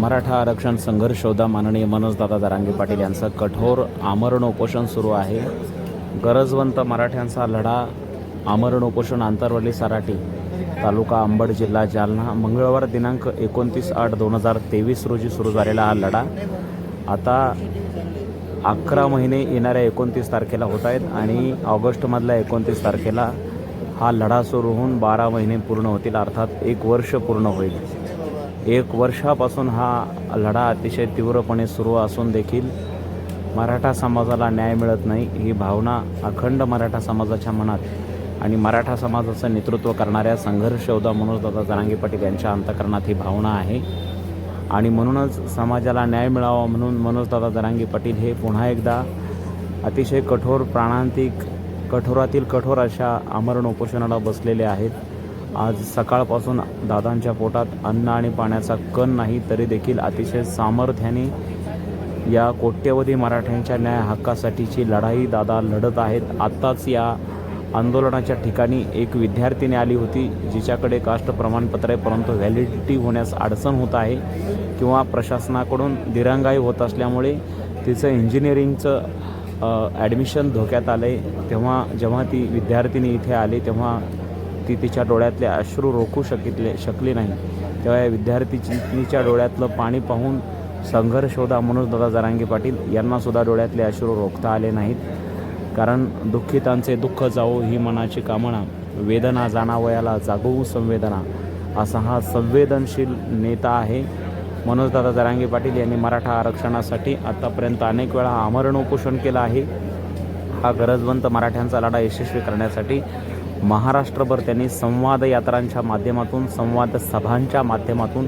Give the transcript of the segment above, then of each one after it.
मराठा आरक्षण संघर्ष शोधा माननीय मनोजदादा दारांगे पाटील यांचं कठोर आमरण उपोषण सुरू आहे. गरजवंत मराठ्यांचा लढा आमरण उपोषण आंतरवली सराटी तालुका अंबड जिल्हा जालना मंगळवार दिनांक एकोणतीस आठ दोन हजार तेवीस रोजी सुरू झालेला हा लढा. आता अकरा महिने येणाऱ्या एकोणतीस तारखेला होत आहेत आणि ऑगस्टमधल्या एकोणतीस तारखेला हा लढा सुरू होऊन बारा महिने पूर्ण होतील अर्थात एक वर्ष पूर्ण होईल. एक वर्षापासून हा लढा अतिशय तीव्रपणे सुरू असून देखील मराठा समाजाला न्याय मिळत नाही ही भावना अखंड मराठा समाजाच्या मनात आणि मराठा समाजाचं नेतृत्व करणाऱ्या संघर्ष योद्धा मनोजदादा जरांगे पाटील यांच्या अंतकरणात ही भावना आहे. आणि म्हणूनच समाजाला न्याय मिळावा म्हणून मनोजदादा जरांगे पाटील हे पुन्हा एकदा अतिशय कठोर प्राणांतिक कठोरातील कठोर अशा आमरण उपोषणाला बसलेले आहेत. आज सकाळपासून दादांच्या पोटात अन्न आणि पाण्याचा कण नाही तरी देखील अतिशय सामर्थ्याने या कोट्यवधी मराठ्यांच्या न्याय हक्कासाठीची लढाई दादा लढत आहेत. आत्ताच या आंदोलनाच्या ठिकाणी एक विद्यार्थिनी आली होती जिच्याकडे कास्ट प्रमाणपत्र आहे परंतु व्हॅलिडिटी होण्यास अडचण होत आहे किंवा प्रशासनाकडून दिरंगाई होत असल्यामुळे तिचं इंजिनिअरिंगचं ॲडमिशन धोक्यात आलं आहे तेव्हा जेव्हा ती विद्यार्थिनी इथे आली तेव्हा ती तिच्या डोळ्यातले अश्रू रोखू शकितले शकली नाही. तेव्हा या तिच्या डोळ्यातलं पाणी पाहून संघर्षोधा मनोजदादा जरांगी जरांगे पाटील यांनासुद्धा डोळ्यातले अश्रू रोखता आले नाहीत. कारण दुःखितांचे दुःख जावो ही मनाची कामना वेदना जाणावयाला जागवू संवेदना असा हा संवेदनशील नेता आहे मनोजदादा जरांगे पाटील यांनी मराठा आरक्षणासाठी आत्तापर्यंत अनेक वेळा आमरण उपोषण केलं आहे. हा गरजवंत मराठ्यांचा लढा यशस्वी करण्यासाठी महाराष्ट्रभर त्यांनी संवाद यात्रांच्या माध्यमातून संवाद सभांच्या माध्यमातून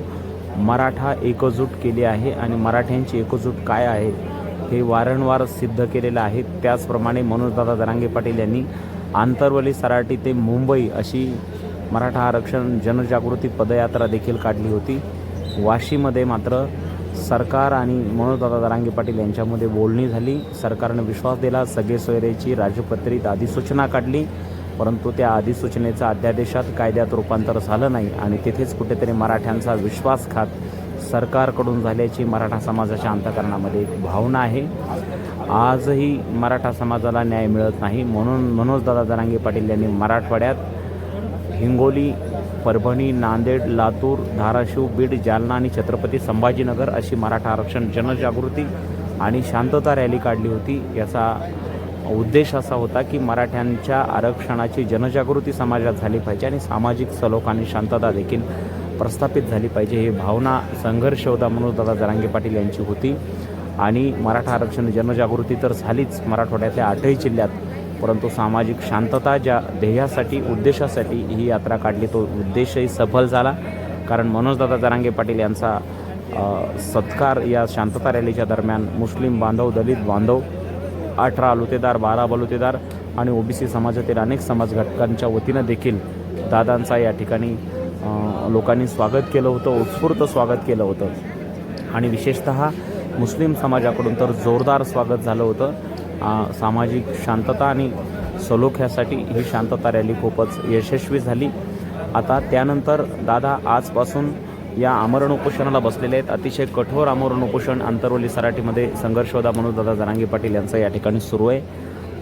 मराठा एकजूट केली आहे. आणि मराठ्यांची एकजूट काय आहे हे वारंवार सिद्ध केलेलं आहे. त्याचप्रमाणे मनोजदादा जरांगे पाटील यांनी आंतरवली सराटी ते मुंबई अशी मराठा आरक्षण जनजागृती पदयात्रा देखील काढली होती. वाशीमध्ये मात्र सरकार आणि मनोजदादा दरांगे पाटील यांच्यामध्ये बोलणी झाली. सरकारनं विश्वास दिला. सगळे सोयरेची राजपत्रित अधिसूचना काढली. परंतु त्या अधिसूचनेचं अध्यादेशात कायद्यात रूपांतर झालं नाही आणि तिथेच कुठेतरी मराठ्यांचा विश्वासघात सरकारकडून झाल्याची मराठा समाजाच्या अंतकरणामध्ये एक भावना आहे. आजही मराठा समाजाला न्याय मिळत नाही. म्हणून मनोजदादा जरांगे पाटील यांनी मराठवाड्यात हिंगोली परभणी नांदेड लातूर धाराशिव बीड जालना आणि छत्रपती संभाजीनगर अशी मराठा आरक्षण जनजागृती आणि शांतता रॅली काढली होती याचा उद्देश असा होता की मराठ्यांच्या आरक्षणाची जनजागृती समाजात झाली पाहिजे आणि सामाजिक सलोख आणि शांतता देखील प्रस्थापित झाली पाहिजे. ही भावना संघर्ष होता म्हणून दादा जरांगे पाटील यांची होती. आणि मराठा आरक्षण जनजागृती तर झालीच मराठवाड्यातल्या आठही जिल्ह्यात परंतु सामाजिक शांतता ज्या ध्येयासाठी उद्देशासाठी ही यात्रा काढली तो उद्देशही सफल झाला. कारण मनोजदादा जरांगे पाटील यांचा सत्कार या शांतता रॅलीच्या दरम्यान मुस्लिम बांधव दलित बांधव अठरा अलुतेदार बारा बलुतेदार आणि ओबीसी समाजातील अनेक समाज घटकांच्या वतीनं देखील दादांचा या ठिकाणी लोकांनी स्वागत केलं होतं उत्स्फूर्त स्वागत केलं होतं. आणि विशेषत मुस्लिम समाजाकडून तर जोरदार स्वागत झालं होतं. सामाजिक शांतता आणि सलोख्यासाठी ही शांतता रॅली खूपच यशस्वी झाली. आता त्यानंतर दादा आजपासून या आमरण उपोषणाला बसलेले आहेत. अतिशय कठोर आमरण उपोषण आंतरवली सराटीमध्ये संघर्षोदा म्हणून दादा जरांगी पाटील यांचं या ठिकाणी सुरू आहे.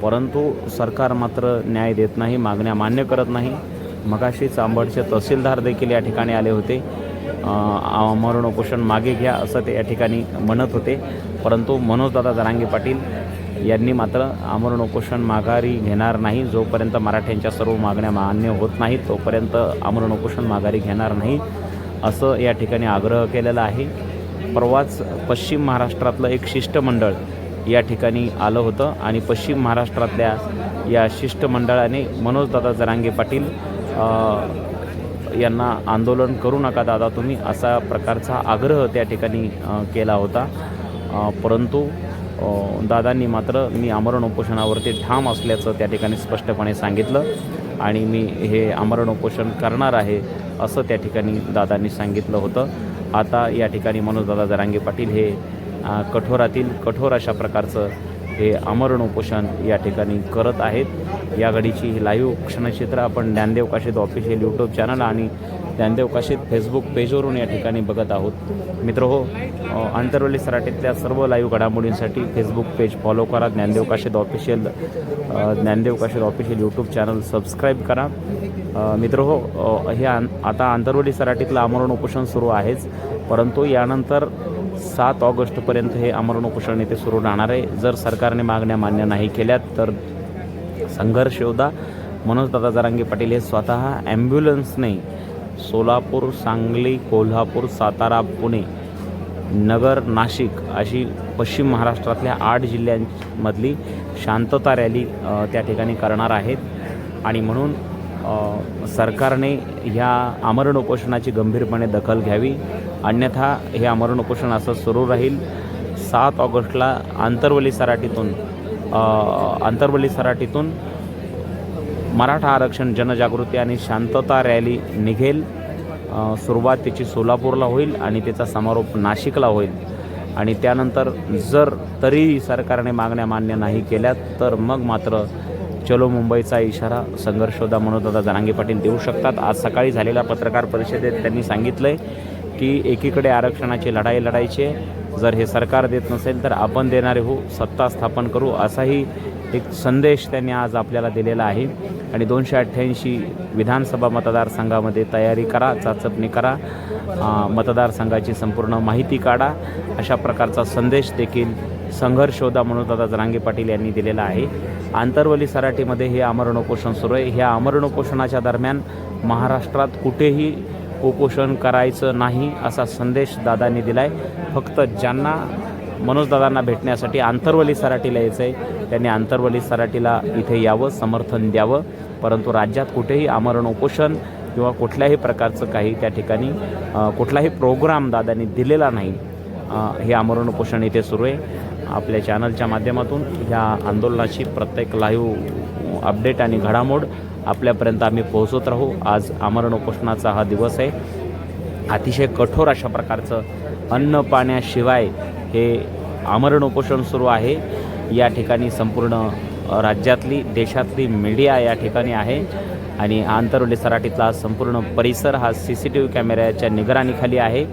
परंतु सरकार मात्र न्याय देत नाही मागण्या मान्य करत नाही. मगाशी चांबडचे तहसीलदार देखील या ठिकाणी आले होते. आमरण उपोषण मागे घ्या असं ते या ठिकाणी म्हणत होते. परंतु मनोजदादा जरांगे पाटील यांनी मात्र आमरण उपोषण माघारी घेणार नाही. जोपर्यंत मराठ्यांच्या सर्व मागण्या मान्य होत नाहीत तोपर्यंत आमरण उपोषण माघारी घेणार नाही. असं या ठिकाणी आग्रह केलेला आहे. परवाच पश्चिम महाराष्ट्रातलं एक शिष्टमंडळ या ठिकाणी आलं होतं आणि पश्चिम महाराष्ट्रातल्या या शिष्टमंडळाने मनोजदादा जरांगे पाटील यांना आंदोलन करू नका दादा तुम्ही असा प्रकारचा आग्रह त्या ठिकाणी केला होता. परंतु दादांनी मात्र मी आमरण उपोषणावरती ठाम असल्याचं त्या ठिकाणी स्पष्टपणे सांगितलं आणि मी हे आमरण उपोषण करणार आहे असं त्या ठिकाणी दादांनी सांगितलं होतं. आता या ठिकाणी मनोजदादा जरांगे पाटील हे कठोरातील कठोर अशा प्रकारचं हे आमरण उपोषण या ठिकाणी करत आहेत. या घडीची ही लाईव्ह क्षणचित्र आपण Dnyandev Kashid official YouTube channel आणि ज्ञानदेवकाशीत फेसबुक पेजवरून या ठिकाणी बघत आहोत. मित्र हो आंतरवली सराटीतल्या सर्व लाईव्ह घडामोडींसाठी फेसबुक पेज फॉलो करा. ज्ञानदेव काशीद ऑफिशियल अ, Dnyandev Kashid official YouTube channel subscribe करा. मित्र हो हे आन आता आंतरवली सराटीतलं आमरण उपोषण सुरू आहेच. परंतु यानंतर सात ऑगस्टपर्यंत हे आमरण उपोषण येथे सुरू राहणार आहे. जर सरकारने मागण्या मान्य नाही केल्या तर संघर्ष योद्धा मनोजदादा जरांगे पाटील हे स्वतः ॲम्ब्युलन्सने सोलापूर सांगली कोल्हापूर सातारा पुणे नगर नाशिक अशी पश्चिम महाराष्ट्रातल्या आठ जिल्ह्यांमधली शांतता रॅली त्या ठिकाणी करणार आहेत. आणि म्हणून सरकारने ह्या आमरण उपोषणाची गंभीरपणे दखल घ्यावी. अन्यथा हे आमरण उपोषण असं सुरू राहील. सात ऑगस्टला आंतरवली सराटीतून आंतरवली सराटीतून मराठा आरक्षण जनजागृती आणि शांतता रॅली निघेल. सुरुवात त्याची सोलापूरला होईल आणि त्याचा समारोप नाशिकला होईल. आणि त्यानंतर जर तरी सरकारने मागण्या मान्य नाही केल्या तर मग मात्र चलो मुंबईचा इशारा संघर्षोदा दादा जनांगे पाटील देऊ शकतात. आज सकाळी झालेल्या पत्रकार परिषदेत त्यांनी सांगितलं आहे की एकीकडे आरक्षणाची लढाई लढायची आहे. जर हे सरकार देत नसेल तर आपण देणारे हो सत्ता स्थापन करू. असाही एक संदेश त्यांनी आज आपल्याला दिलेला आहे. आणि दोनशे अठ्ठ्याऐंशी विधानसभा मतदारसंघामध्ये तयारी करा चाचपणी करा मतदारसंघाची संपूर्ण माहिती काढा. अशा प्रकारचा संदेश देखील संघर्षोधा म्हणून दादा जरांगे पाटील यांनी दिलेला आहे. आंतरवली सराटीमध्ये हे आमरण उपोषण सुरू आहे. ह्या आमरण उपोषणाच्या दरम्यान महाराष्ट्रात कुठेही उपोषण करायचं नाही असा संदेश दादांनी दिला आहे फक्त ज्यांना मनोजदादांना भेटण्यासाठी आंतरवली सराटीला यायचं आहे त्यांनी आंतरवली सराटीला इथे यावं समर्थन द्यावं. परंतु राज्यात कुठेही आमरण उपोषण किंवा कुठल्याही प्रकारचं काही त्या ठिकाणी कुठलाही प्रोग्राम दादांनी दिलेला नाही. हे आमरण उपोषण इथे सुरू आहे. आपल्या चॅनलच्या माध्यमातून ह्या आंदोलनाची प्रत्येक लाईव्ह अपडेट आणि घडामोड आपल्यापर्यंत आम्ही पोहोचत राहू. आज आमरण उपोषणाचा हा दिवस आहे. अतिशय कठोर अशा प्रकारचं अन्न पाण्याशिवाय हे आमरण उपोषण सुरू आहे. या ठिकाणी संपूर्ण राज्यातली देशातली मीडिया या ठिकाणी आहे. आणि आंतरवली सराटीतला संपूर्ण परिसर हा सी सी टी व्ही कॅमेऱ्याच्या निगराणीखाली आहे.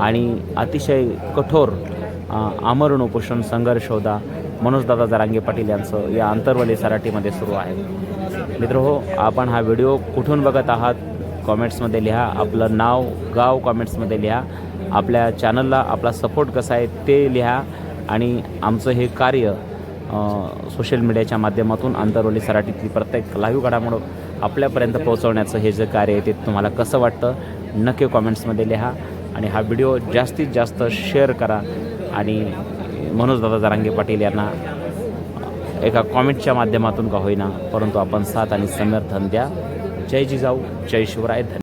आणि अतिशय कठोर आमरण उपोषण संघर्ष होता. मनोजदादा जरांगे पाटील यांचं या आंतरवली सराटीमध्ये सुरू आहे. मित्र हो आपण हा व्हिडिओ कुठून बघत आहात? कॉमेंट्समध्ये लिहा. आपलं नाव गाव कॉमेंट्समध्ये लिहा. आपल्या चॅनलला आपला सपोर्ट कसा आहे ते लिहा आणि आमचं हे कार्य सोशल मीडियाच्या माध्यमातून आंतरवली सराटीतली प्रत्येक लाईव्ह घडामोड आपल्यापर्यंत पोहोचवण्याचं हे जे कार्य आहे ते तुम्हाला कसं वाटतं नक्की कॉमेंट्समध्ये लिहा आणि हा व्हिडिओ जास्तीत जास्त शेअर करा आणि मनोजदादा जरांगे पाटील यांना एका कॉमेंटच्या माध्यमातून का होईना परंतु आपण साथ आणि समर्थन द्या. जय जिजाऊ जय शिवराय धन्य